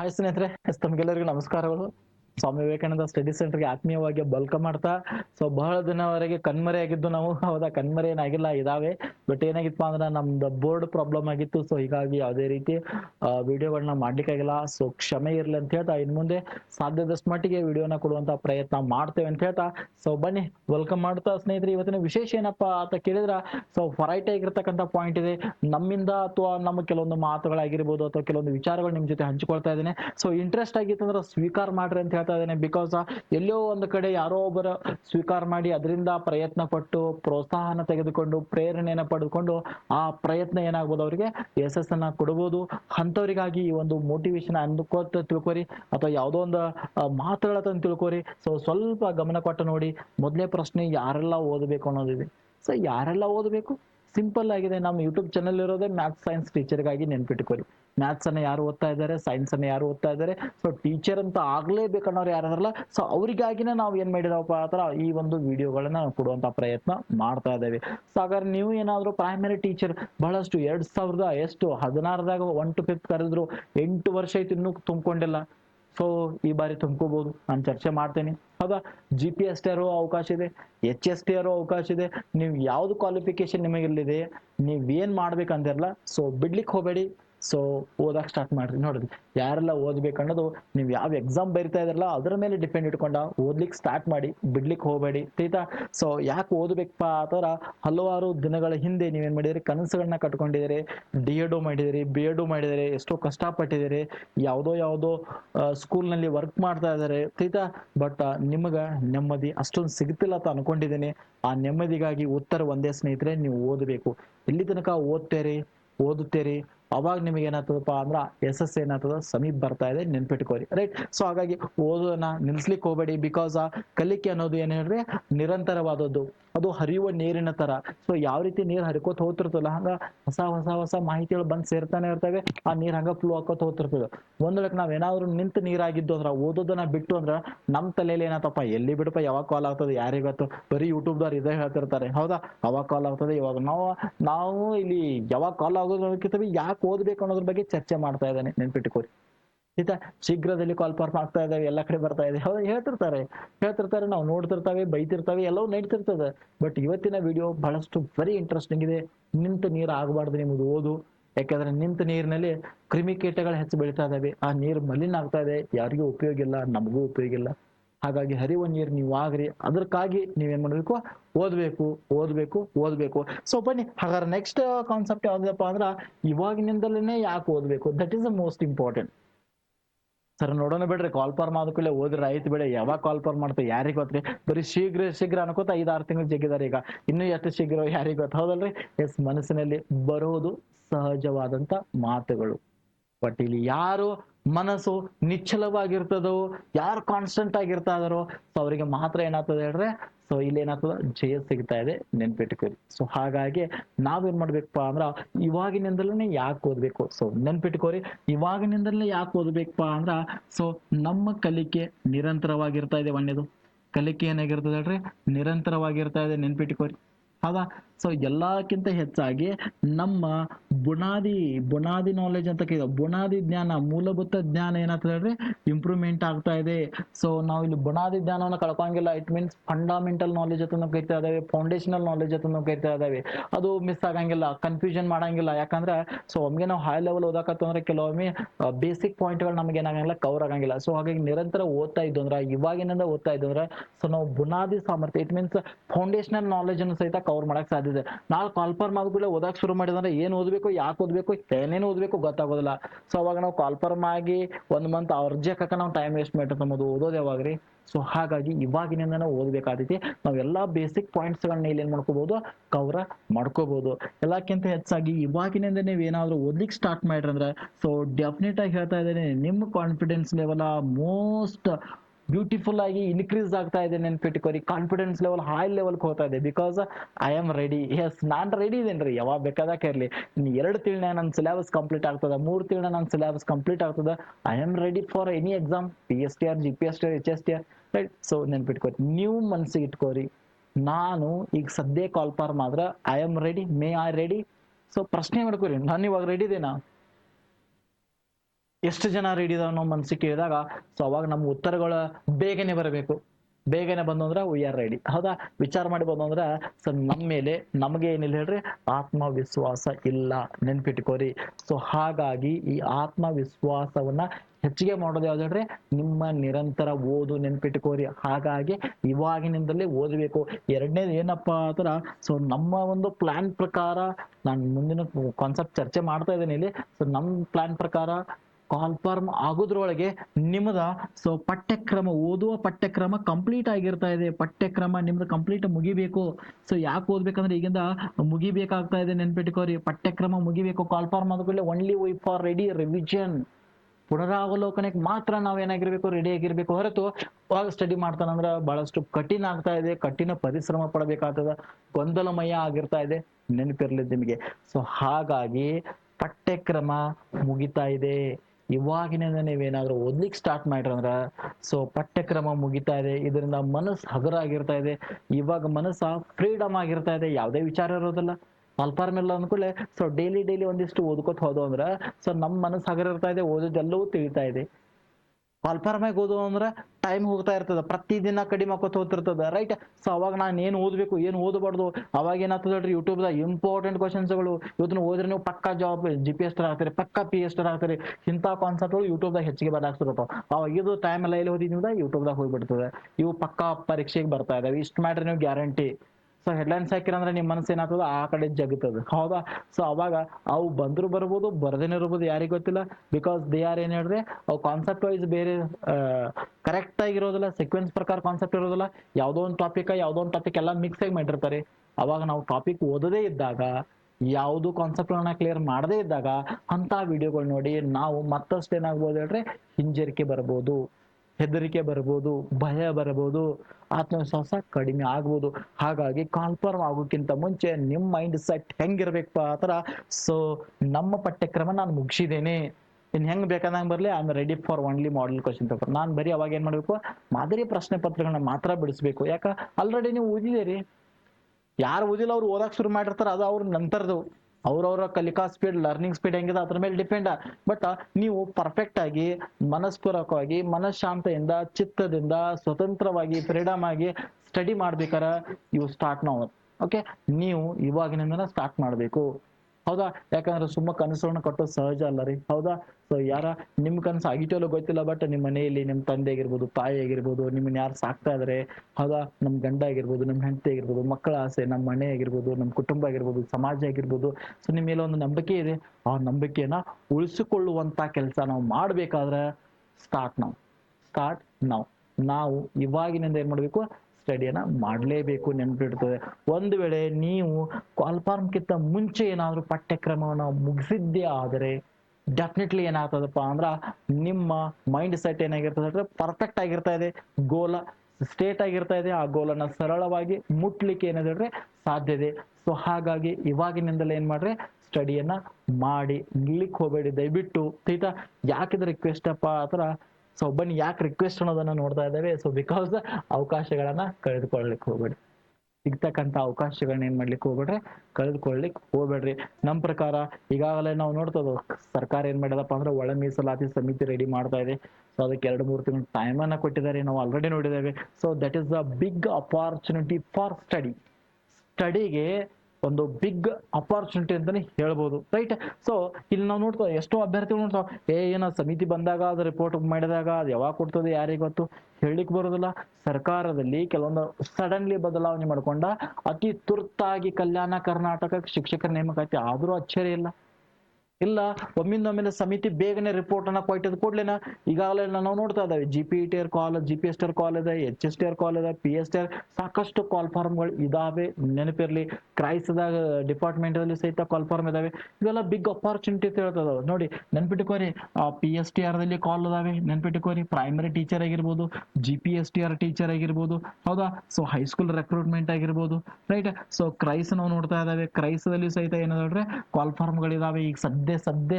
Hi ಸ್ನೇಹಿತರೆ ತಮಗೆಲ್ಲರಿಗೂ ನಮಸ್ಕಾರಗಳು. ಸ್ವಾಮಿ ವಿವೇಕಾನಂದ ಸ್ಟಡಿ ಸೆಂಟರ್ಗೆ ಆತ್ಮೀಯವಾಗಿ ಬಲ್ಕ ಮಾಡ್ತಾ, ಸೊ ಬಹಳ ದಿನವರೆಗೆ ಕಣ್ಮರೆಯಾಗಿದ್ದು ನಾವು. ಹೌದಾ, ಕಣ್ಮರೆ ಏನಾಗಿಲ್ಲ, ಇದಾವೆ. ಬಟ್ ಏನಾಗಿತ್ತು ಅಂದ್ರೆ ನಮ್ದು ಬೋರ್ಡ್ ಪ್ರಾಬ್ಲಮ್ ಆಗಿತ್ತು, ಸೊ ಹೀಗಾಗಿ ಯಾವುದೇ ರೀತಿ ವಿಡಿಯೋಗಳನ್ನ ಮಾಡ್ಲಿಕ್ಕಾಗಿಲ್ಲ. ಸೊ ಕ್ಷಮೆ ಇರಲಿ ಅಂತ ಹೇಳ್ತಾ, ಇನ್ ಮುಂದೆ ಸಾಧ್ಯದಷ್ಟು ಮಟ್ಟಿಗೆ ವಿಡಿಯೋನ ಕೊಡುವಂತ ಪ್ರಯತ್ನ ಮಾಡ್ತೇವೆ ಅಂತ ಹೇಳ್ತಾ. ಸೊ ಬನ್ನಿ, ವೆಲ್ಕಮ್ ಮಾಡ್ತಾ ಸ್ನೇಹಿತರೆ, ಇವತ್ತಿನ ವಿಶೇಷ ಏನಪ್ಪಾ ಅಂತ ಕೇಳಿದ್ರ? ಸೊ ವರೈಟಿ ಆಗಿರ್ತಕ್ಕಂಥ ಪಾಯಿಂಟ್ ಇದೆ. ನಮ್ಮಿಂದ ಅಥವಾ ನಮ್ಮ ಕೆಲವೊಂದು ಮಾತುಗಳಾಗಿರ್ಬೋದು ಅಥವಾ ಕೆಲವೊಂದು ವಿಚಾರಗಳು ನಿಮ್ ಜೊತೆ ಹಂಚಿಕೊಳ್ತಾ ಇದ್ದೇನೆ. ಸೊ ಇಂಟ್ರೆಸ್ಟ್ ಆಗಿತ್ತು ಅಂದ್ರೆ ಸ್ವೀಕಾರ ಮಾಡ್ರಿ ಅಂತ ಹೇಳ್ತಾ ಇದ್ದೇನೆ ಬಿಕಾಸ್ ಎಲ್ಲೋ ಒಂದು ಕಡೆ ಯಾರೋ ಒಬ್ಬರ ಸ್ವೀಕಾರ ಮಾಡಿ ಅದರಿಂದ ಪ್ರಯತ್ನ ಪಟ್ಟು ಪ್ರೋತ್ಸಾಹನ ತೆಗೆದುಕೊಂಡು ಪ್ರೇರಣೆಯನ್ನು ಪಡೆದುಕೊಂಡು ಆ ಪ್ರಯತ್ನ ಏನಾಗ್ಬೋದು ಅವರಿಗೆ? ಯಶಸ್ಸನ್ನ ಕೊಡಬಹುದು ಅಂಥವರಿಗಾಗಿ ಈ ಒಂದು ಮೋಟಿವೇಶನ್ ಅಂದ್ಕೋತ ತಿಳ್ಕೊರಿ, ಅಥವಾ ಯಾವುದೋ ಒಂದು ಮಾತುಗಳತನ ತಿಳ್ಕೊರಿ. ಸೊ ಸ್ವಲ್ಪ ಗಮನ ಕೊಟ್ಟು ನೋಡಿ, ಮೊದಲೇ ಪ್ರಶ್ನೆ ಯಾರೆಲ್ಲ ಓದಬೇಕು ಅನ್ನೋದಿದೆ. ಸೊ ಯಾರೆಲ್ಲ ಓದಬೇಕು? ಸಿಂಪಲ್ ಆಗಿದೆ. ನಮ್ಮ ಯೂಟ್ಯೂಬ್ ಚಾನಲ್ ಇರೋದೇ ಮ್ಯಾಥ್ಸ್ ಸೈನ್ಸ್ ಟೀಚರ್ಗಾಗಿ ನೆನ್ಪಿಟ್ಕೊರಿ. ಮ್ಯಾಥ್ಸ್ ಅನ್ನ ಯಾರು ಓದ್ತಾ ಇದ್ದಾರೆ? ಸೈನ್ಸ್ ಅನ್ನ ಯಾರು ಓದ್ತಾ ಇದ್ದಾರೆ? ಸೊ ಟೀಚರ್ ಅಂತ ಆಗ್ಲೇಬೇಕನ್ನೋರು ಯಾರಲ್ಲ ಸೊ ಅವರಿಗಾಗಿನೇ ನಾವು ಏನ್ ಮಾಡಿದವಪ್ಪ ಆ ಥರ ಈ ಒಂದು ವಿಡಿಯೋಗಳನ್ನ ಕೊಡುವಂತ ಪ್ರಯತ್ನ ಮಾಡ್ತಾ ಇದ್ದೇವೆ. ಸೊ ಹಾಗಾದ್ರೆ ನೀವು ಏನಾದ್ರು ಪ್ರೈಮರಿ ಟೀಚರ್ ಬಹಳಷ್ಟು ಎರಡ್ ಸಾವಿರದ ಎಷ್ಟು ಹದಿನಾರದಾಗ ಒನ್ ಟು ಫಿಫ್ತ್ ಕರೆದ್ರು, ಎಂಟು ವರ್ಷ ಆಯ್ತು ಇನ್ನೂ ತುಂಬಿಕೊಂಡಿಲ್ಲ. ಸೊ ಈ ಬಾರಿ ತುಂಬ್ಕೋಬಹುದು ನಾನು ಚರ್ಚೆ ಮಾಡ್ತೇನೆ. ಹೌದಾ? ಜಿ ಪಿ ಎಸ್ ಟಿ ಇರೋ ಅವಕಾಶ ಇದೆ? ಎಚ್ ಎಸ್ ಟಿ ಇರೋ ಅವಕಾಶ ಇದೆ? ನೀವು ಯಾವ್ದು ಕ್ವಾಲಿಫಿಕೇಶನ್ ನಿಮಗಿಲ್ಲಿದೆ? ನೀವ್ ಏನ್ ಮಾಡ್ಬೇಕಂತಿರಲ್ಲ? ಸೊ ಬಿಡ್ಲಿಕ್ಕೆ ಹೋಗಬೇಡಿ. ಸೊ ಓದಕ್ಕೆ ಸ್ಟಾರ್ಟ್ ಮಾಡ್ರಿ. ನೋಡ್ರಿ, ಯಾರೆಲ್ಲ ಓದ್ಬೇಕು ಅನ್ನೋದು ನೀವು ಯಾವ ಎಕ್ಸಾಮ್ ಬರಿತಾ ಇದ್ರಲ್ಲ, ಅದರ ಮೇಲೆ ಡಿಪೆಂಡ್ ಇಟ್ಕೊಂಡ ಓದ್ಲಿಕ್ಕೆ ಸ್ಟಾರ್ಟ್ ಮಾಡಿ ಬಿಡ್ಲಿಕ್ಕೆ ಹೋಗಬೇಡಿ. ತೈತಾ ಸೊ ಯಾಕೆ ಓದಬೇಕಪ್ಪ ಆ ಥರ ಹಲವಾರು ದಿನಗಳ ಹಿಂದೆ ನೀವೇನು ಮಾಡಿದಿರಿ ಕನಸುಗಳನ್ನ ಕಟ್ಕೊಂಡಿದ್ದೀರಿ ಡಿ ಎಡ್ ಮಾಡಿದಿರಿ ಬಿ ಎಡ್ ಮಾಡಿದಿರಿ ಎಷ್ಟೋ ಕಷ್ಟಪಟ್ಟಿದ್ದೀರಿ, ಯಾವುದೋ ಯಾವುದೋ ಸ್ಕೂಲ್ನಲ್ಲಿ ವರ್ಕ್ ಮಾಡ್ತಾ ಇದ್ದಾರೆ. ತೈತಾ ಬಟ್ ನಿಮಗೆ ನೆಮ್ಮದಿ ಅಷ್ಟೊಂದು ಸಿಗ್ತಿಲ್ಲ ಅಂತ ಅನ್ಕೊಂಡಿದ್ದೀನಿ. ಆ ನೆಮ್ಮದಿಗಾಗಿ ಉತ್ತರ ಒಂದೇ ಸ್ನೇಹಿತರೆ, ನೀವು ಓದಬೇಕು. ಇಲ್ಲಿ ತನಕ ಓದ್ತೇರಿ, ಓದುತ್ತೀರಿ ಅವಾಗ ನಿಮಗೆ ಏನಾಗ್ತದಪ್ಪ ಅಂದ್ರ ಎಸ್ ಏನಾಗ್ತದ? ಸಮೀಪ ಬರ್ತಾ ಇದೆ ನೆನ್ಪಿಟ್ಕೋರಿ ರೈಟ್ ಸೊ ಹಾಗಾಗಿ ಓದೋದನ್ನ ನಿಲ್ಸ್ಲಿಕ್ಕೆ ಹೋಗಬೇಡಿ ಬಿಕಾಸ್ ಆ ಕಲಿಕೆ ಅನ್ನೋದು ಏನ್ ಹೇಳ್ರಿ? ನಿರಂತರವಾದದ್ದು. ಅದು ಹರಿಯುವ ನೀರಿನ ತರ. ಸೊ ಯಾವ ರೀತಿ ನೀರ್ ಹರಿಕೋತ ಹೋಗ್ತಿರ್ತಲ್ಲ ಹಂಗ ಹೊಸ ಹೊಸ ಹೊಸ ಮಾಹಿತಿಗಳು ಬಂದ್ ಸೇರ್ತಾನೆ ಇರ್ತವೆ, ಆ ನೀರ್ ಹಂಗ ಫ್ಲೋ ಹಾಕೋತ ಹೋಗ್ತಿರ್ತದೆ. ಒಂದ್ ವೇಳೆ ನಾವ್ ಏನಾದ್ರು ನಿಂತ ನೀರಾಗಿದ್ದು ಅಂದ್ರ, ಓದೋದನ್ನ ಬಿಟ್ಟು ಅಂದ್ರ ನಮ್ ತಲೆಯಲ್ಲಿ ಏನಾತಪ್ಪ, ಎಲ್ಲಿ ಬಿಡಪ್ಪ, ಯಾವಾಗ ಕಾಲ್ ಆಗ್ತದೆ, ಯಾರಿಗ್ ಗೊತ್ತು? ಬರೀ ಯೂಟ್ಯೂಬ್ ದವ್ರು ಇದೇ ಹೇಳ್ತಿರ್ತಾರೆ. ಹೌದಾ? ಅವಾಗ ಕಾಲ್ ಆಗ್ತದೆ, ಇವಾಗ ನಾವು ನಾವು ಇಲ್ಲಿ ಯಾವಾಗ ಕಾಲ್ ಆಗೋದು ಅನ್ನೋದಕ್ಕಿಂತ ಯಾಕೆ ಓದ್ಬೇಕು ಅನ್ನೋದ್ರ ಬಗ್ಗೆ ಚರ್ಚೆ ಮಾಡ್ತಾ ಇದ್ದಾನೆ ನೆನ್ಪಿಟ್ಕೋರಿ ಆಯ್ತಾ ಶೀಘ್ರದಲ್ಲಿ ಕಾಲ್ ಫಾರ್ಮ್ ಆಗ್ತಾ ಇದಾವೆ ಎಲ್ಲ ಕಡೆ ಬರ್ತಾ ಇದೆ. ಹೌದು, ಹೇಳ್ತಿರ್ತಾರೆ. ಹೇಳ್ತಿರ್ತಾರೆ, ನಾವು ನೋಡ್ತಿರ್ತಾವೆ, ಬೈತಿರ್ತಾವೆ, ಎಲ್ಲವೂ ನಡೀತಿರ್ತದೆ. ಬಟ್ ಇವತ್ತಿನ ವಿಡಿಯೋ ಬಹಳಷ್ಟು ವೆರಿ ಇಂಟ್ರೆಸ್ಟಿಂಗ್ ಇದೆ. ನಿಂತ ನೀರು ಆಗಬಾರ್ದು ನಿಮ್ದು ಓದು. ಯಾಕಂದ್ರೆ ನಿಂತ ನೀರಿನಲ್ಲಿ ಕ್ರಿಮಿಕೀಟಗಳು ಹೆಚ್ಚು ಬೆಳೀತಾ ಇದಾವೆ ಆ ನೀರು ಮಲಿನ ಆಗ್ತಾ ಇದೆ. ಯಾರಿಗೂ ಉಪಯೋಗ ಇಲ್ಲ, ನಮಗೂ ಉಪಯೋಗ ಇಲ್ಲ. ಹಾಗಾಗಿ ಹರಿವ ನೀರು ನೀವು ಆಗ್ರಿ ಅದಕ್ಕಾಗಿ ನೀವೇನ್ ಮಾಡಬೇಕು? ಓದ್ಬೇಕು ಓದ್ಬೇಕು ಓದ್ಬೇಕು. ಸೊ ಬನ್ನಿ, ಹಾಗಾದ್ರೆ ನೆಕ್ಸ್ಟ್ ಕಾನ್ಸೆಪ್ಟ್ ಯಾವ್ದಪ್ಪ ಅಂದ್ರ ಇವಾಗಿನಿಂದಲೇ ಯಾಕೆ ಓದ್ಬೇಕು? That is the most important sir, ನೋಡೋಣ ಬಿಡ್ರಿ ಕಾಲ್ ಪಾರ್ ಮಾಡ್ಕೊಳ್ಳೆ ಓದ್ರಿ ಆಯ್ತು ಬಿಡ ಯಾವಾಗ ಕಾಲ್ ಪಾರ್ ಮಾಡ್ತಾ ಯಾರಿಗ್ ಗೊತ್ತ್ರಿ? ಬರೀ ಶೀಘ್ರ ಶೀಘ್ರ ಅನ್ಕೋತ ಆರು ತಿಂಗಳು ಜಗ್ಗಿದಾರೆ ಈಗ. ಇನ್ನು ಎಷ್ಟು ಶೀಘ್ರ ಯಾರಿಗ್ ಗೊತ್ತ? ಹೌದಲ್ರಿ? ಎಸ್ ಮನಸ್ಸಿನಲ್ಲಿ ಬರೋದು ಸಹಜವಾದಂತ ಮಾತುಗಳು. ಬಟ್ ಇಲ್ಲಿ ಯಾರು ಮನಸ್ಸು ನಿಚ್ಚಲವಾಗಿರ್ತದೋ ಯಾರು ಕಾನ್ಸ್ಟೆಂಟ್ ಆಗಿರ್ತಾ ಇದಾರೋ ಸೊ ಅವರಿಗೆ ಮಾತ್ರ ಏನಾಗ್ತದೆ ಹೇಳ್ರೆ ಸೊ ಇಲ್ಲಿ ಏನಾಗ್ತದ? ಜಯ ಸಿಗ್ತಾ ಇದೆ ನೆನ್ಪಿಟ್ಕೋರಿ ಸೊ ಹಾಗಾಗಿ ನಾವೇನ್ ಮಾಡ್ಬೇಕಪ್ಪ ಅಂದ್ರ, ಇವಾಗಿನಿಂದಲೇ ಯಾಕೆ ಓದ್ಬೇಕು? ಸೊ ನೆನ್ಪಿಟ್ಕೋರಿ ಇವಾಗಿನಿಂದಲೇ ಯಾಕೆ ಓದ್ಬೇಕಪ್ಪ ಅಂದ್ರ ಸೊ ನಮ್ಮ ಕಲಿಕೆ ನಿರಂತರವಾಗಿರ್ತಾ ಇದೆ ಒಂದೇದು ಕಲಿಕೆ ಏನಾಗಿರ್ತದೆ ಹೇಳ್ರಿ? ನಿರಂತರವಾಗಿರ್ತಾ ಇದೆ ನೆನ್ಪಿಟ್ಕೋರಿ ಹೌದಾ? ಸೊ ಎಲ್ಲಕ್ಕಿಂತ ಹೆಚ್ಚಾಗಿ ನಮ್ಮ ಬುನಾದಿ ಬುನಾದಿ ನಾಲೆಜ್ ಅಂತ ಕೇಳಿದ ಬುನಾದಿ ಜ್ಞಾನ, ಮೂಲಭೂತ ಜ್ಞಾನ ಏನಂತ ಹೇಳ್ರಿ ಇಂಪ್ರೂವ್ಮೆಂಟ್ ಆಗ್ತಾ ಇದೆ. ಸೊ ನಾವು ಇಲ್ಲಿ ಬುನಾದಿ ಜ್ಞಾನವನ್ನು ಕಳ್ಕೊಂಗಿಲ್ಲ. ಇಟ್ ಮೀನ್ಸ್ ಫಂಡಮೆಂಟಲ್ ನಾಲೆಜ್ ಅಂತ ನಾವು ಕರಿತಾ ಇದಾವೆ. ಫೌಂಡೇಶನಲ್ ನಾಲೆಜ್ ಅಂತ ನಾವು ಕರಿತಾ ಇದಾವೆ. ಅದು ಮಿಸ್ ಆಗಂಗಿಲ್ಲ ಕನ್ಫ್ಯೂಷನ್ ಮಾಡಂಗಿಲ್ಲ. ಯಾಕಂದ್ರೆ ಸೊ ಒಮ್ಗೆ ನಾವು ಹೈ ಲೆವೆಲ್ ಓದಾಕತ್ತಂದ್ರೆ ಕೆಲವೊಮ್ಮೆ ಬೇಸಿಕ್ ಪಾಯಿಂಟ್ಗಳು ನಮ್ಗೆ ಏನಾಗಂಗಿಲ್ಲ ಕವರ್ ಆಗಂಗಿಲ್ಲ. ಸೊ ಹಾಗಾಗಿ ನಿರಂತರ ಓದ್ತಾ ಇದ್ದು ಅಂದ್ರೆ, ಇವಾಗಿನಿಂದ ಓದ್ತಾ ಇದ್ದು ಅಂದ್ರೆ ಸೊ ನಾವು ಬುನಾದಿ ಸಾಮರ್ಥ್ಯ ಇಟ್ ಮೀನ್ಸ್ ಫೌಂಡೇಶನಲ್ ನಾಲೆಜ್ ಅನ್ನು ಸಹಿತ ಕವರ್ ಮಾಡಕ್ ಸಾಧ್ಯ ಇದೆ ನಾವು ಕಾಲ್ಪರ್ ಮಾಡಿದ್ಮೇಲೆ ಓದಕ್ ಶುರು ಮಾಡಿದ್ರೆ ಏನ್ ಓದ್ಬೇಕು, ಯಾಕೆ ಓದ್ಬೇಕು, ಏನೇನು ಓದ್ಬೇಕು ಗೊತ್ತಾಗೋದಿಲ್ಲ. ಸೊ ಅವಾಗ ನಾವು ಕಾಲ್ಪರ್ಮ್ ಆಗಿ ಒಂದ್ ಮಂತ್ ಅರ್ಜಿ ಹಾಕಕ ನಾವು ಟೈಮ್ ವೇಸ್ಟ್ ನಮ್ಮದು ಓದೋದು ಯಾವಾಗ್ರಿ. ಸೊ ಹಾಗಾಗಿ ಇವಾಗಿನಿಂದ ನಾವು ಓದ್ಬೇಕಾದೈತಿ. ನಾವ್ ಎಲ್ಲಾ ಬೇಸಿಕ್ ಪಾಯಿಂಟ್ಸ್ ಗಳನ್ನ ಇಲ್ಲಿ ಏನ್ ಮಾಡ್ಕೋಬಹುದು ಕವರ್ ಮಾಡ್ಕೋಬಹುದು ಎಲ್ಲಕ್ಕಿಂತ ಹೆಚ್ಚಾಗಿ ಇವಾಗಿನಿಂದ ನೀವ್ ಏನಾದ್ರು ಓದ್ಲಿಕ್ಕೆ ಸ್ಟಾರ್ಟ್ ಮಾಡ್ರಿ ಅಂದ್ರೆ ಸೊ ಡೆಫಿನೆಟ್ ಆಗಿ ಹೇಳ್ತಾ ಇದ್ದೇನೆ, ನಿಮ್ಮ ಕಾನ್ಫಿಡೆನ್ಸ್ ಲೆವೆಲ್ ಮೋಸ್ಟ್ ಬ್ಯೂಟಿಫುಲ್ ಆಗಿ ಇನ್ಕ್ರೀಸ್ ಆಗ್ತಾ ಇದೆ ನೆನ್ಪಿಟ್ಕೋರಿ ಕಾನ್ಫಿಡೆನ್ಸ್ ಲೆವೆಲ್ ಹೈ ಲೆವೆಲ್ಗೆ ಹೋಗ್ತಾ ಇದೆ. Because I am ready yes non ready ಇದೇನ್ರಿ. ಯಾವಾಗ ಬೇಕಾದಾಗ ಇನ್ನು ಎರಡು ತಿಂಗಳ ನನ್ನ ಸಿಲೆಬಸ್ ಕಂಪ್ಲೀಟ್ ಆಗ್ತದ. ಮೂರು ತಿಂಗಳ ನನ್ನ ಸಿಲೆಬಸ್ ಕಂಪ್ಲೀಟ್ ಆಗ್ತದ. I am ready for any exam P S T R G P S T R H S T R right so ನೆನ್ಪಿಟ್ಕೋರಿ ನೀವು ಮನ್ಸಿಗೆ ಇಟ್ಕೋರಿ. ನಾನು ಈಗ ಸದ್ಯ ಕಾಲ್ ಪಾರ್ ಮಾತ್ರ. I am ready may I ready so ಪ್ರಶ್ನೆ ಮಾಡ್ಕೋರಿ. ನಾನು ಇವಾಗ ರೆಡಿ ಇದೇನಾ ಎಷ್ಟು ಜನ ರೆಡಿ ಅನ್ನೋ ಮನ್ಸಿಗೆ ಕೇಳಿದಾಗ ಸೊ ಅವಾಗ ನಮ್ಮ ಉತ್ತರಗಳು ಬೇಗನೆ ಬರಬೇಕು. ಬೇಗನೆ ಬಂದು ಅಂದ್ರೆ ವಿ ಆರ್ ರೆಡಿ ಹೌದಾ? ವಿಚಾರ ಮಾಡಿ ಬಂದು ಅಂದ್ರೆ ಸೊ ನಮ್ಮ ಮೇಲೆ ನಮಗೆ ಏನಿಲ್ಲ ಹೇಳ್ರಿ, ಆತ್ಮವಿಶ್ವಾಸ ಇಲ್ಲ. ನೆನ್ಪಿಟ್ಕೋರಿ. ಸೊ ಹಾಗಾಗಿ ಈ ಆತ್ಮವಿಶ್ವಾಸವನ್ನ ಹೆಚ್ಚಿಗೆ ಮಾಡೋದು ಯಾವ್ದು ಹೇಳ್ರಿ? ನಿಮ್ಮ ನಿರಂತರ ಓದು ನೆನ್ಪಿಟ್ಕೋರಿ. ಹಾಗಾಗಿ ಇವಾಗಿನಿಂದಲೇ ಓದಬೇಕು. ಎರಡನೇದು ಏನಪ್ಪಾ ಅಂದ್ರ ಸೊ ನಮ್ಮ ಒಂದು ಪ್ಲಾನ್ ಪ್ರಕಾರ, ನಾನು ಮುಂದಿನ ಕಾನ್ಸೆಪ್ಟ್ ಚರ್ಚೆ ಮಾಡ್ತಾ ಇದ್ದೇನೆ ಇಲ್ಲಿ. ಸೊ ನಮ್ಮ ಪ್ಲಾನ್ ಪ್ರಕಾರ ಕಾಲ್ಫಾರ್ಮ್ ಆಗೋದ್ರೊಳಗೆ ನಿಮ್ದ ಸೊ ಪಠ್ಯಕ್ರಮ, ಓದುವ ಪಠ್ಯಕ್ರಮ ಕಂಪ್ಲೀಟ್ ಆಗಿರ್ತಾ ಇದೆ. ಪಠ್ಯಕ್ರಮ ನಿಮ್ದು ಕಂಪ್ಲೀಟ್ ಮುಗಿಬೇಕು. ಸೊ ಯಾಕೆ ಓದ್ಬೇಕಂದ್ರೆ ಈಗಿಂದ ಮುಗಿಬೇಕಾಗ್ತಾ ಇದೆ ನೆನ್ಪಿಟ್ಕೋರಿ ಪಠ್ಯಕ್ರಮ ಮುಗಿಬೇಕು ಕಾಲ್ಫಾರ್ಮ್ ಆದ್ಮೇಲೆ only why for ready revision ಪುನರಾವಲೋಕನಕ್ಕೆ ಮಾತ್ರ ನಾವು ಏನಾಗಿರ್ಬೇಕು ರೆಡಿ ಆಗಿರ್ಬೇಕು. ಹೊರತು ಅವಾಗ ಸ್ಟಡಿ ಮಾಡ್ತಾನಂದ್ರ ಬಹಳಷ್ಟು ಕಠಿಣ ಆಗ್ತಾ ಇದೆ. ಕಠಿಣ ಪರಿಶ್ರಮ ಪಡಬೇಕಾಗ್ತದ. ಗೊಂದಲಮಯ ಆಗಿರ್ತಾ ಇದೆ. ನೆನಪಿರ್ಲಿ ನಿಮಗೆ. ಸೊ ಹಾಗಾಗಿ ಪಠ್ಯಕ್ರಮ ಮುಗಿತಾ ಇದೆ. ಇವಾಗಿನಿಂದ ನೀವೇನಾದ್ರೂ ಓದ್ಲಿಕ್ಕೆ ಸ್ಟಾರ್ಟ್ ಮಾಡ್ರಿ ಅಂದ್ರ ಸೊ ಪಠ್ಯಕ್ರಮ ಮುಗಿತಾ ಇದೆ, ಇದರಿಂದ ಮನಸ್ಸು ಹಗರ ಆಗಿರ್ತಾ ಇದೆ, ಇವಾಗ ಮನಸ್ಸು ಫ್ರೀಡಮ್ ಆಗಿರ್ತಾ ಇದೆ, ಯಾವುದೇ ವಿಚಾರ ಇರೋದಿಲ್ಲ. ಅಲ್ಪಾರ್ ಮೇಲೆ ಅಂದ್ಕೂಡ್ಲೆ ಸೊ ಡೈಲಿ ಡೈಲಿ ಒಂದಿಷ್ಟು ಓದ್ಕೋತ ಹೋದೋ ಅಂದ್ರ ಸೊ ನಮ್ಮ ಮನಸ್ಸು ಹಗರ ಇರ್ತಾ ಇದೆ, ಓದೋದೆಲ್ಲವೂ ತಿಳಿತಾ ಇದೆ. ಕಾಲ್ಫಾರ್ಮ್ಯಾಗ ಓದು ಅಂದ್ರೆ ಟೈಮ್ ಹೋಗ್ತಾ ಇರ್ತದ. ಪ್ರತಿದಿನ ಕಡಿಮೆ ಆಕೋತ ಹೋಗ್ತಿರ್ತದ. ರೈಟ್ ಸೊ ಅವಾಗ ನಾನು ಏನು ಓದಬೇಕು, ಏನು ಓದಬಾರ್ದು? ಅವಾಗ ಏನಾಗ್ತದೆ ಯೂಟ್ಯೂಬ್ ಯೂಟ್ಯೂಬ್ದಾಗ ಇಂಪಾರ್ಟೆಂಟ್ ಕ್ವಶನ್ಸ್ಗಳು ಇವತ್ತನ್ನ ಓದ್ರೆ ನೀವು ಪಕ್ಕಾ ಜಾಬ್ ಜಿ ಪಿ ಎಸ್ ತರ ಆಗ್ತಾರೆ, ಪಕ್ಕಾ ಪಿ ಎಸ್ ತರ ಆಗ್ತಾರೆ. ಇಂಥ ಕಾನ್ಸೆಪ್ಟ್ಗಳು ಯೂಟ್ಯೂಬ್ದಾಗ ಹೆಚ್ಚಿಗೆ ಬದಲಾಗ್ತಿರ್ತಾವ ಅವಾಗ ಇದು ಟೈಮ್ ಎಲ್ಲ ಎಲ್ಲಿ ಯೂಟ್ಯೂಬ್ ಯೂಟ್ಯೂಬ್ದಾಗ ಹೋಗ್ಬಿಡ್ತದೆ. ಇವು ಪಕ್ಕಾ ಪರೀಕ್ಷೆಗೆ ಬರ್ತಾ ಇದಾವೆ. ಇಷ್ಟು ಮಾಡ್ರಿ ನೀವು ಗ್ಯಾರಂಟಿ ಸೊ ಹೆಡ್ಲೈನ್ಸ್ ಹಾಕಿರಂದ್ರೆ ನಿಮ್ಮ ಮನಸ್ಸು ಏನಾಗ್ತದ? ಆ ಕಡೆ ಜಗತ್ತದ ಹೌದಾ? ಸೊ ಅವಾಗ ಅವು ಬಂದ್ರು ಬರ್ಬೋದು, ಬರ್ದೇನೆ ಇರ್ಬೋದು, ಯಾರಿಗ್ ಗೊತ್ತಿಲ್ಲ. ಬಿಕಾಸ್ ದೇ ಆರ್ ಏನ್ ಹೇಳಿದ್ರೆ, ಅವು ಕಾನ್ಸೆಪ್ಟ್ ವೈಸ್ ಬೇರೆ ಕರೆಕ್ಟ್ ಆಗಿರೋದಿಲ್ಲ ಸೀಕ್ವೆನ್ಸ್ ಪ್ರಕಾರ ಕಾನ್ಸೆಪ್ಟ್ ಇರೋದಿಲ್ಲ. ಯಾವ್ದೋ ಒಂದು ಟಾಪಿಕ್ ಯಾವುದೋ ಒಂದು ಟಾಪಿಕ್ ಎಲ್ಲ ಮಿಕ್ಸ್ ಆಗಿ ಮಾಡಿರ್ತಾರೆ. ಅವಾಗ ನಾವು ಟಾಪಿಕ್ ಓದದೇ ಇದ್ದಾಗ, ಯಾವುದು ಕಾನ್ಸೆಪ್ಟ್ಗಳನ್ನ ಕ್ಲಿಯರ್ ಮಾಡದೇ ಇದ್ದಾಗ ಅಂತ ವಿಡಿಯೋಗಳು ನೋಡಿ ನಾವು ಮತ್ತಷ್ಟು ಏನಾಗ್ಬೋದು ಹೇಳ್ರಿ ಹಿಂಜರಿಕೆ ಬರ್ಬೋದು. ಹೆದರಿಕೆ ಬರ್ಬೋದು, ಭಯ ಬರ್ಬೋದು, ಆತ್ಮವಿಶ್ವಾಸ ಕಡಿಮೆ ಆಗ್ಬೋದು. ಹಾಗಾಗಿ ಕಾನ್ಫರ್ಮ್ ಆಗೋಕ್ಕಿಂತ ಮುಂಚೆ ನಿಮ್ಮ ಮೈಂಡ್ ಸೆಟ್ ಹೆಂಗಿರ್ಬೇಕಪ್ಪ ಆ ಥರ ಸೊ ನಮ್ಮ ಪಠ್ಯಕ್ರಮ ನಾನು ಮುಗಿಸಿದ್ದೇನೆ. ಇನ್ನು ಹೆಂಗ್ ಬೇಕಾದಂಗೆ ಬರಲಿ? I am ready for only model question paper ನಾನು ಬರೀ ಅವಾಗ ಏನ್ ಮಾಡಬೇಕು? ಮಾದರಿ ಪ್ರಶ್ನೆ ಪತ್ರಗಳನ್ನ ಮಾತ್ರ ಬಿಡಿಸ್ಬೇಕು. ಯಾಕ? ಆಲ್ರೆಡಿ ನೀವು ಓದಿದ್ದೀರಿ. ಯಾರು ಓದಿಲ್ಲ ಅವ್ರು ಓದಕ್ ಶುರು ಮಾಡಿರ್ತಾರ, ಅದು ಅವ್ರ ನಂತರದು ಅವ್ರವ್ರ ಕಲಿಕಾ ಸ್ಪೀಡ್ ಲರ್ನಿಂಗ್ ಸ್ಪೀಡ್ ಹೆಂಗಿದೆ ಅದ್ರ ಮೇಲೆ ಡಿಪೆಂಡ್ ಬಟ್ ನೀವು ಪರ್ಫೆಕ್ಟ್ ಆಗಿ, ಮನಸ್ಪೂರಕವಾಗಿ, ಮನಃಶಾಂತೆಯಿಂದ, ಚಿತ್ತದಿಂದ, ಸ್ವತಂತ್ರವಾಗಿ ಫ್ರೀಡಮ್ ಆಗಿ ಸ್ಟಡಿ ಮಾಡ್ಬೇಕಾರ ಇವು ಸ್ಟಾರ್ಟ್ ನಾವು ಓಕೆ ನೀವು ಇವಾಗಿನಿಂದನ ಸ್ಟಾರ್ಟ್ ಮಾಡ್ಬೇಕು. ಹೌದಾ? ಯಾಕಂದ್ರೆ ಸುಮ್ಮ ಕನಸುಗಳನ್ನ ಕಟ್ಟೋದು ಸಹಜ ಅಲ್ಲ ರೀ. ಹೌದಾ? ಸೊ ಯಾರ, ನಿಮ್ ಕನಸು ಆಗಿಟ್ಟೋಲ್ಲ ಗೊತ್ತಿಲ್ಲ ಬಟ್ ನಿಮ್ಮ ಮನೆಯಲ್ಲಿ ನಿಮ್ ತಂದೆ ಆಗಿರ್ಬೋದು, ತಾಯಿ ಆಗಿರ್ಬೋದು, ನಿಮ್ಮನ್ನ ಯಾರು ಸಾಕ್ತಾ ಇದ್ರೆ, ಹೌದಾ? ನಮ್ ಗಂಡ ಆಗಿರ್ಬೋದು ನಮ್ ಹೆಂಡತಿ ಆಗಿರ್ಬೋದು, ಮಕ್ಕಳ ಆಸೆ, ನಮ್ಮ ಮನೆ ಆಗಿರ್ಬೋದು ನಮ್ ಕುಟುಂಬ ಆಗಿರ್ಬೋದು, ಸಮಾಜ ಆಗಿರ್ಬೋದು ಸೊ ನಿಮ್ಮ ಮೇಲೆ ಒಂದು ನಂಬಿಕೆ ಇದೆ. ಆ ನಂಬಿಕೆಯನ್ನ ಉಳಿಸಿಕೊಳ್ಳುವಂತ ಕೆಲಸ ನಾವು ಮಾಡ್ಬೇಕಾದ್ರೆ ಸ್ಟಾರ್ಟ್ ನಾವು ಸ್ಟಾರ್ಟ್ ನಾವು ನಾವು ಇವಾಗಿನಿಂದ ಏನ್ ಮಾಡ್ಬೇಕು? ಸ್ಟಡಿಯನ್ನ ಮಾಡಲೇಬೇಕು ನೆನಪಿಡ್ತದೆ. ಒಂದು ವೇಳೆ ನೀವು ಕಾಲ್ಫಾರ್ಮ್ಗಿಂತ ಮುಂಚೆ ಏನಾದರೂ ಪಠ್ಯಕ್ರಮವನ್ನು ಮುಗಿಸಿದ್ದೇ ಆದರೆ ಡೆಫಿನೆಟ್ಲಿ ಏನಾಗ್ತದಪ್ಪ ಅಂದ್ರೆ ನಿಮ್ಮ ಮೈಂಡ್ ಸೆಟ್ ಏನಾಗಿರ್ತದೆ ಅಂದ್ರೆ ಪರ್ಫೆಕ್ಟ್ ಆಗಿರ್ತಾ ಇದೆ. ಗೋಲ ಸ್ಟೇಟ್ ಆಗಿರ್ತಾ ಇದೆ. ಆ ಗೋಲನ್ನ ಸರಳವಾಗಿ ಮುಟ್ಲಿಕ್ಕೆ ಏನಿದೆ ಅಂದ್ರೆ ಸಾಧ್ಯ ಇದೆ. ಸೊ ಹಾಗಾಗಿ ಇವಾಗಿನಿಂದಲೇ ಏನ್ ಮಾಡ್ರಿ ಸ್ಟಡಿಯನ್ನ ಮಾಡಿ ನಿಲ್ಲಿಕ್ ಹೋಗಬೇಡಿ. ದಯವಿಟ್ಟು ಆಯ್ತಾ ಯಾಕಿದ್ರೆ ರಿಕ್ವೆಸ್ಟ್ ಅಪ್ಪ ಆತರ ಸೊ ಬನ್ನಿ, ಯಾಕೆ ರಿಕ್ವೆಸ್ಟ್ ಅನ್ನೋದನ್ನ ನೋಡ್ತಾ ಇದ್ದೇವೆ. ಸೊ ಬಿಕಾಸ್ ಅವಕಾಶಗಳನ್ನ ಕಳೆದುಕೊಳ್ಳಲಿಕ್ಕೆ ಹೋಗ್ಬೇಡಿ ಸಿಗ್ತಕ್ಕಂಥ ಅವಕಾಶಗಳನ್ನ ಏನ್ ಮಾಡ್ಲಿಕ್ಕೆ ಹೋಗ್ಬೇಡ್ರಿ? ಕಳೆದುಕೊಳ್ಳಿಕ್ ಹೋಗ್ಬೇಡ್ರಿ. ನಮ್ ಪ್ರಕಾರ ಈಗಾಗಲೇ ನಾವು ನೋಡ್ತದ ಸರ್ಕಾರ ಏನ್ ಮಾಡಿದಪ್ಪ ಅಂದ್ರೆ ಒಳ ಮೀಸಲಾತಿ ಸಮಿತಿ ರೆಡಿ ಮಾಡ್ತಾ ಇದೆ. ಸೊ ಅದಕ್ಕೆ ಎರಡು, ಮೂರು ತಿಂಗಳು ಟೈಮ್ ಅನ್ನ ಕೊಟ್ಟಿದ್ದಾರೆ. ನಾವು ಆಲ್ರೆಡಿ ನೋಡಿದ್ದೇವೆ. So that is a big opportunity for study ಸ್ಟಡಿಗೆ ಒಂದು ಬಿಗ್ ಅಪಾರ್ಚುನಿಟಿ ಅಂತಾನೆ ಹೇಳ್ಬೋದು ರೈಟ್ ಸೊ ಇಲ್ಲಿ ನಾವು ನೋಡ್ತಾ, ಎಷ್ಟೋ ಅಭ್ಯರ್ಥಿಗಳು ನೋಡ್ತಾವ ಏ, ಏನೋ ಸಮಿತಿ ಬಂದಾಗ, ಅದು ರಿಪೋರ್ಟ್ ಮಾಡಿದಾಗ, ಅದು ಯಾವಾಗ ಕೊಡ್ತದೆ, ಯಾರಿಗೆ ಗೊತ್ತು? ಹೇಳಲಿಕ್ಕೆ ಬರೋದಿಲ್ಲ. ಸರ್ಕಾರದಲ್ಲಿ ಕೆಲವೊಂದು ಸಡನ್ಲಿ ಬದಲಾವಣೆ ಮಾಡ್ಕೊಂಡ ಅತಿ ತುರ್ತಾಗಿ ಕಲ್ಯಾಣ ಕರ್ನಾಟಕ ಶಿಕ್ಷಕರ ನೇಮಕಾತಿ ಆದ್ರೂ ಅಚ್ಚರಿ ಇಲ್ಲ. ಇಲ್ಲ, ಒಮ್ಮಿಂದೊಮ್ಮಿಂದ ಸಮಿತಿ ಬೇಗನೆ ರಿಪೋರ್ಟ್ ಅನ್ನ ಕೊಟ್ಟಿದ್ ಕೂಡ್ಲೇನ ಈಗಾಗಲೇ ನಾವು ನೋಡ್ತಾ ಇದ್ದಾವೆ. G P T R call G P S call ಇದೆ H S T R call P S T R ಸಾಕಷ್ಟು ಕಾಲ್ ಫಾರ್ಮ್ಗಳು ಇದಾವೆ, ನೆನಪಿರ್ಲಿ. ಕ್ರೈಸ್ತದಾಗ ಡಿಪಾರ್ಟ್ಮೆಂಟ್ ಅಲ್ಲಿ ಸಹಿತ ಕಾಲ್ ಫಾರ್ಮ್ ಇದಾವೆ. ಇವೆಲ್ಲ ಬಿಗ್ ಅಪಾರ್ಚುನಿಟಿ ಅಂತ ಹೇಳ್ತದ ನೋಡಿ ನೆನ್ಪಿಟ್ಕೋರಿ ಪಿ ಎಸ್ ಟಿ ಆರ್ ದಲ್ಲಿ ಕಾಲ್ ಇದಾವೆ. ನೆನ್ಪಿಟ್ಕೋರಿ ಪ್ರೈಮರಿ ಟೀಚರ್ ಆಗಿರ್ಬೋದು G P S T R teacher ಆಗಿರ್ಬೋದು, ಹೌದಾ? ಸೊ ಹೈಸ್ಕೂಲ್ ರೆಕ್ರೂಟ್ಮೆಂಟ್ ಆಗಿರ್ಬೋದು ರೈಟ್ ಸೊ ಕ್ರೈಸ್ ನಾವು ನೋಡ್ತಾ ಇದಾವೆ ಕ್ರೈಸದಲ್ಲಿ ಸಹಿತ ಏನಾದ್ರೆ ಕಾಲ್ ಫಾರ್ಮ್ಗಳಿದಾವೆ ಈಗ ಸದ್ಯ ಸದ್ಯ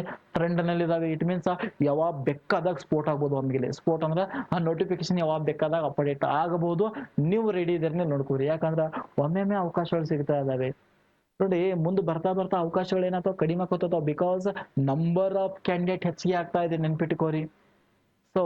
ನಲ್ಲಿ ಇದಾವೆ ಇಟ್ ಮೀನ್ಸ್ ಯಾವಾಗ ಬೇಕಾದಾಗ ಸ್ಪೋರ್ಟ್ ಆಗ್ಬೋದು ಅವನಿಗೆ ಸ್ಪೋರ್ಟ್ ಅಂದ್ರೆ, ಆ ನೋಟಿಫಿಕೇಶನ್ ಯಾವಾಗ ಬೇಕಾದಾಗ ಅಪ್ಡೇಟ್ ಆಗಬಹುದು ನೀವು ರೆಡಿ ಇದ್ರೆ ನೋಡ್ಕೋರಿ ಯಾಕಂದ್ರೆ, ಒಮ್ಮೆಮ್ಮೆ ಅವಕಾಶಗಳು ಸಿಗ್ತಾ ಇದಾವೆ. ನೋಡಿ, ಮುಂದೆ ಬರ್ತಾ ಬರ್ತಾ ಅವಕಾಶಗಳು ಏನಾಗ್ತಾವ ಕಡಿಮೆ ಆಗ್ತಾವ ಬಿಕಾಸ್ ನಂಬರ್ ಆಫ್ ಕ್ಯಾಂಡಿಡೇಟ್ ಹೆಚ್ಚಿಗೆ ಆಗ್ತಾ ಇದೆ, ನೆನ್ಪಿಟ್ಕೋರಿ. ಸೊ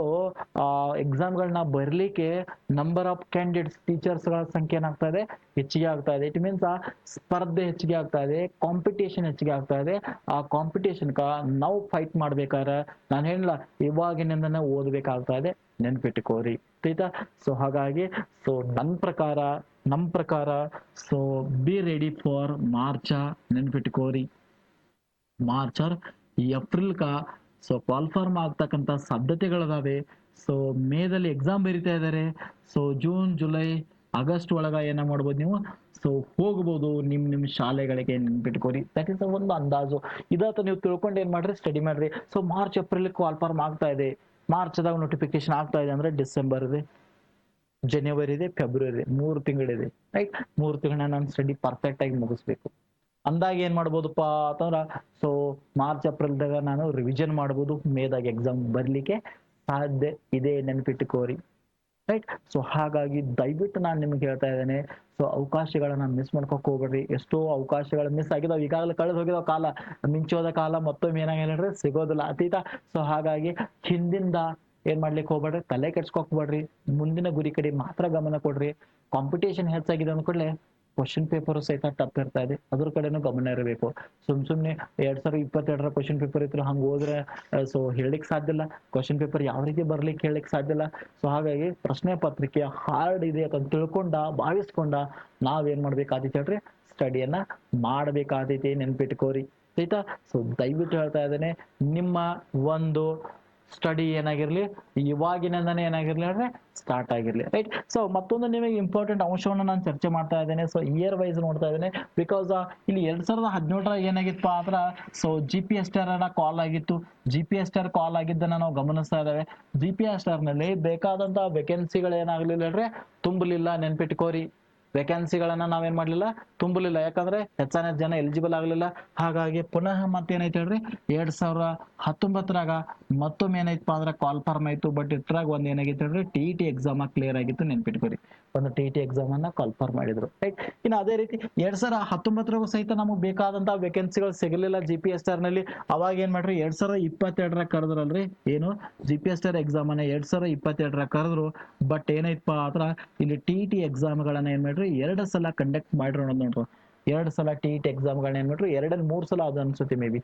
ಎಕ್ಸಾಮ್ಗಳನ್ನ ಬರಲಿಕ್ಕೆ ನಂಬರ್ ಆಫ್ ಕ್ಯಾಂಡಿಡೇಟ್ಸ್ ಟೀಚರ್ಸ್ಗಳ ಸಂಖ್ಯೆ ಏನಾಗ್ತಾ ಇದೆ? ಹೆಚ್ಚಿಗೆ ಆಗ್ತಾ ಇದೆ. ಇಟ್ ಮೀನ್ಸ್ ಆ, ಸ್ಪರ್ಧೆ ಹೆಚ್ಚಿಗೆ ಆಗ್ತಾ ಇದೆ ಕಾಂಪಿಟೇಷನ್ ಹೆಚ್ಚಿಗೆ ಆಗ್ತಾ ಇದೆ. ಆ ಕಾಂಪಿಟೇಷನ್ ಕ ನಾವು ಫೈಟ್ ಮಾಡ್ಬೇಕಾದ್ರೆ ನಾನು ಹೇಳಿಲ್ಲ, ಇವಾಗಿನಿಂದನೇ ಓದ್ಬೇಕಾಗ್ತಾ ಇದೆ. ನೆನ್ಪಿಟ್ಕೋರಿ ಆಯ್ತಾ? ಸೊ ಹಾಗಾಗಿ ಸೊ ನನ್ನ ಪ್ರಕಾರ ನಮ್ಮ ಪ್ರಕಾರ so be ready for March ನೆನ್ಪಿಟ್ಕೋರಿ March or April ಕಾ ಸೊ ಕ್ವಾಲ್ಫಾರ್ಮ್ ಆಗ್ತಕ್ಕಂಥ ಸಾಧ್ಯತೆಗಳಿದಾವೆ. ಸೊ ಮೇದಲ್ಲಿ ಎಕ್ಸಾಮ್ ಬರೀತಾ ಇದ್ದಾರೆ. ಸೊ ಜೂನ್ ಜುಲೈ ಆಗಸ್ಟ್ ಒಳಗ ಏನ ಮಾಡ್ಬೋದು ನೀವು? ಸೊ ಹೋಗ್ಬೋದು ನಿಮ್ ನಿಮ್ ಶಾಲೆಗಳಿಗೆ ನೆನ್ಪಿಟ್ಕೋರಿ. ದಟ್ ಇಸ್ ಒಂದು ಅಂದಾಜು. ಇದಾತ ನೀವು ತಿಳ್ಕೊಂಡು ಏನ್ ಮಾಡ್ರಿ? ಸ್ಟಡಿ ಮಾಡ್ರಿ. ಸೊ ಮಾರ್ಚ್ ಏಪ್ರಿಲ್ ಕ್ವಾಲ್ಫಾರ್ಮ್ ಆಗ್ತಾ ಇದೆ. ಮಾರ್ಚ್ದಾಗ ನೋಟಿಫಿಕೇಶನ್ ಆಗ್ತಾ ಇದೆ ಅಂದ್ರೆ ಡಿಸೆಂಬರ್ ಇದೆ ಜನವರಿ ಇದೆ ಫೆಬ್ರವರಿ ಮೂರು ತಿಂಗಳಿದೆ. ರೈಟ್ ಮೂರು ತಿಂಗಳ ನಾನು ಸ್ಟಡಿ ಪರ್ಫೆಕ್ಟ್ ಆಗಿ ಮುಗಿಸ್ಬೇಕು. ಅಂದಾಗ ಏನ್ ಮಾಡ್ಬೋದಪ್ಪ ಅಂತಂದ್ರ ಸೊ ಮಾರ್ಚ್ ಏಪ್ರಿಲ್ದಾಗ ನಾನು ರಿವಿಷನ್ ಮಾಡ್ಬೋದು, ಮೇದಾಗ ಎಕ್ಸಾಮ್ ಬರ್ಲಿಕ್ಕೆ ಸಾಧ್ಯ ಇದೆ ನೆನ್ಪಿಟ್ಟುಕೋರಿ. ರೈಟ್ ಸೊ ಹಾಗಾಗಿ ದಯವಿಟ್ಟು ನಾನು ನಿಮ್ಗೆ ಹೇಳ್ತಾ ಇದ್ದೇನೆ ಸೊ ಅವಕಾಶಗಳನ್ನ ಮಿಸ್ ಮಾಡ್ಕೊಕ್ ಹೋಗ್ಬೇಡ್ರಿ. ಎಷ್ಟೋ ಅವಕಾಶಗಳು ಮಿಸ್ ಆಗಿದಾವ, ಈಗಾಗಲೇ ಕಳೆದು ಹೋಗಿದಾವ ಕಾಲ. ಮಿಂಚೋದ ಕಾಲ, ಮತ್ತೊಮ್ಮೆ ಏನಾಗ ಹೇಳ್ರಿ ಸಿಗೋದಿಲ್ಲ ಅತೀತ. ಸೊ ಹಾಗಾಗಿ ಹಿಂದಿಂದ ಏನ್ ಮಾಡ್ಲಿಕ್ಕೆ ಹೋಗ್ಬೇಡ್ರಿ? ತಲೆ ಕೆಡ್ಸ್ಕೊಕ್ ಹೋಗ್ಬೇಡ್ರಿ. ಮುಂದಿನ ಗುರಿ ಕಡೆ ಮಾತ್ರ ಗಮನ ಕೊಡ್ರಿ. ಕಾಂಪಿಟೇಷನ್ ಹೆಚ್ಚಾಗಿದೆ ಅಂದ್ಕೊಳ್ಳೆ ಕ್ವಶನ್ ಪೇಪರ್ ಸಹಿತ ಟಪ್ ಇರ್ತಾ ಇದೆ. ಅದ್ರ ಕಡೆನೂ ಗಮನ ಇರಬೇಕು. ಸುಮ್ ಸುಮ್ನೆ ಎರಡ್ ಸಾವಿರದ ಇಪ್ಪತ್ತೆರಡರ ಕ್ವಶನ್ ಪೇಪರ್ ಇದ್ರು ಹಂಗ ಹೋದ್ರೆ ಸೊ ಹೇಳಲಿಕ್ಕೆ ಸಾಧ್ಯ ಇಲ್ಲ. ಕ್ವಶನ್ ಪೇಪರ್ ಯಾವ ರೀತಿ ಬರ್ಲಿಕ್ಕೆ ಹೇಳಲಿಕ್ಕೆ ಸಾಧ್ಯ ಇಲ್ಲ. ಸೊ ಹಾಗಾಗಿ ಪ್ರಶ್ನೆ ಪತ್ರಿಕೆ ಹಾರ್ಡ್ ಇದೆ ಅಂತ ತಿಳ್ಕೊಂಡ, ಭಾವಿಸ್ಕೊಂಡ ನಾವೇನ್ ಮಾಡ್ಬೇಕಾದೀತಿ ಹೇಳ್ರಿ? ಸ್ಟಡಿಯನ್ನ ಮಾಡ್ಬೇಕಾದೈತಿ ನೆನ್ಪಿಟ್ಕೋರಿ. ಆಯ್ತಾ ಸೊ ದಯವಿಟ್ಟು ಹೇಳ್ತಾ ಇದ್ದೇನೆ, ನಿಮ್ಮ ಒಂದು ಸ್ಟಡಿ ಏನಾಗಿರ್ಲಿ, ಇವಾಗಿನಿಂದನೇ ಏನಾಗಿರ್ಲಿ ಅಂದ್ರೆ ಸ್ಟಾರ್ಟ್ ಆಗಿರ್ಲಿ ರೈಟ್ ಸೊ ಮತ್ತೊಂದು ನಿಮಗೆ ಇಂಪಾರ್ಟೆಂಟ್ ಅಂಶವನ್ನು ನಾನು ಚರ್ಚೆ ಮಾಡ್ತಾ ಇದ್ದೇನೆ. ಸೊ ಇಯರ್ ವೈಸ್ ನೋಡ್ತಾ ಇದ್ದೇನೆ. ಬಿಕಾಸ್ ಇಲ್ಲಿ ಎರಡ್ ಸಾವಿರದ ಹದಿನೇಳರಾಗ ಏನಾಗಿತ್ತು ಅಂದ್ರೆ so G P S T R call ಆಗಿತ್ತು. G P S T R call ಆಗಿದ್ದನ್ನ ನಾವು ಗಮನಿಸ್ತಾ ಇದ್ದೇವೆ. ಜಿ ಪಿ ಎಸ್ ಟಾರ್ನಲ್ಲಿ ಬೇಕಾದಂತಹ ವೇಕೆನ್ಸಿಗಳು ಏನಾಗಲಿಲ್ಲ ತುಂಬಲಿಲ್ಲ, ನೆನ್ಪಿಟ್ಕೋರಿ. ವೇಕೆನ್ಸಿಗಳನ್ನ ನಾವೇನ್ ಮಾಡ್ಲಿಲ್ಲ? ತುಂಬಲಿಲ್ಲ. ಯಾಕಂದ್ರೆ ಹೆಚ್ಚಾನ ಜನ ಎಲಿಜಿಬಲ್ ಆಗ್ಲಿಲ್ಲ. ಹಾಗಾಗಿ ಪುನಃ ಮತ್ತೇನೈತೆ ಹೇಳ್ರಿ? ಎರಡ್ ಸಾವಿರ ಹತ್ತೊಂಬತ್ತರಾಗ ಮತ್ತೊಮ್ಮೆ ಏನೈತಪ್ಪ ಅಂದ್ರೆ ಕಾಲ್ ಫಾರ್ಮ್ ಆಯ್ತು. ಬಟ್ ಇಟ್ರಾಗ ಒಂದ್ ಏನಾಗಿತ್ತು ಹೇಳ್ರಿ? ಟಿ ಟಿ ಎಕ್ಸಾಮ್ ಕ್ಲಿಯರ್ ಆಗಿತ್ತು ನೆನ್ಪಿಟ್ಕೊರಿ. ಒಂದು ಟಿ ಟಿ ಎಕ್ಸಾಮ್ ಅನ್ನ ಕಾಲ್ಫರ್ ಮಾಡಿದ್ರು. ರೈಟ್ ಇನ್ನು ಅದೇ ರೀತಿ ಎರಡ್ ಸಾವಿರ ಹತ್ತೊಂಬತ್ತರಗೂ ಸಹಿತ ನಮಗೆ ಬೇಕಾದಂತಹ ವೇಕೆನ್ಸಿಗಳು ಸಿಗಲಿಲ್ಲ ಜಿ ಪಿ ಎಸ್ ಟಾರ್ನಲ್ಲಿ. ಅವಾಗ ಏನ್ ಮಾಡ್ರಿ, ಎರಡ್ ಸಾವಿರ ಇಪ್ಪತ್ತೆರಡರ ಕರೆದ್ರಲ್ರಿ. ಏನು? G P S T R exam ಅನ್ನ ಎರಡ್ ಸಾವಿರ ಇಪ್ಪತ್ತೆರಡರ ಕರೆದ್ರು. ಬಟ್ ಏನೈತಪ್ಪ ಆದ್ರ, ಇಲ್ಲಿ ಟಿ ಟಿ ಎಕ್ಸಾಮ್ಗಳನ್ನ ಏನ್ ಮಾಡ್ರಿ, ಎರಡು ಸಲ ಕಂಡಕ್ಟ್ ಮಾಡಿರೋ ನೋಡ್ರಿ. ಎರಡು ಸಲ ಟಿ ಟಿ ಎಕ್ಸಾಮ್ಗಳನ್ನ ಏನ್ ಮಾಡ್ರಿ, ಎರಡಲ್ಲಿ ಮೂರ್ ಸಲ ಅದು ಅನ್ಸುತ್ತೆ ಮೇ ಬಿ.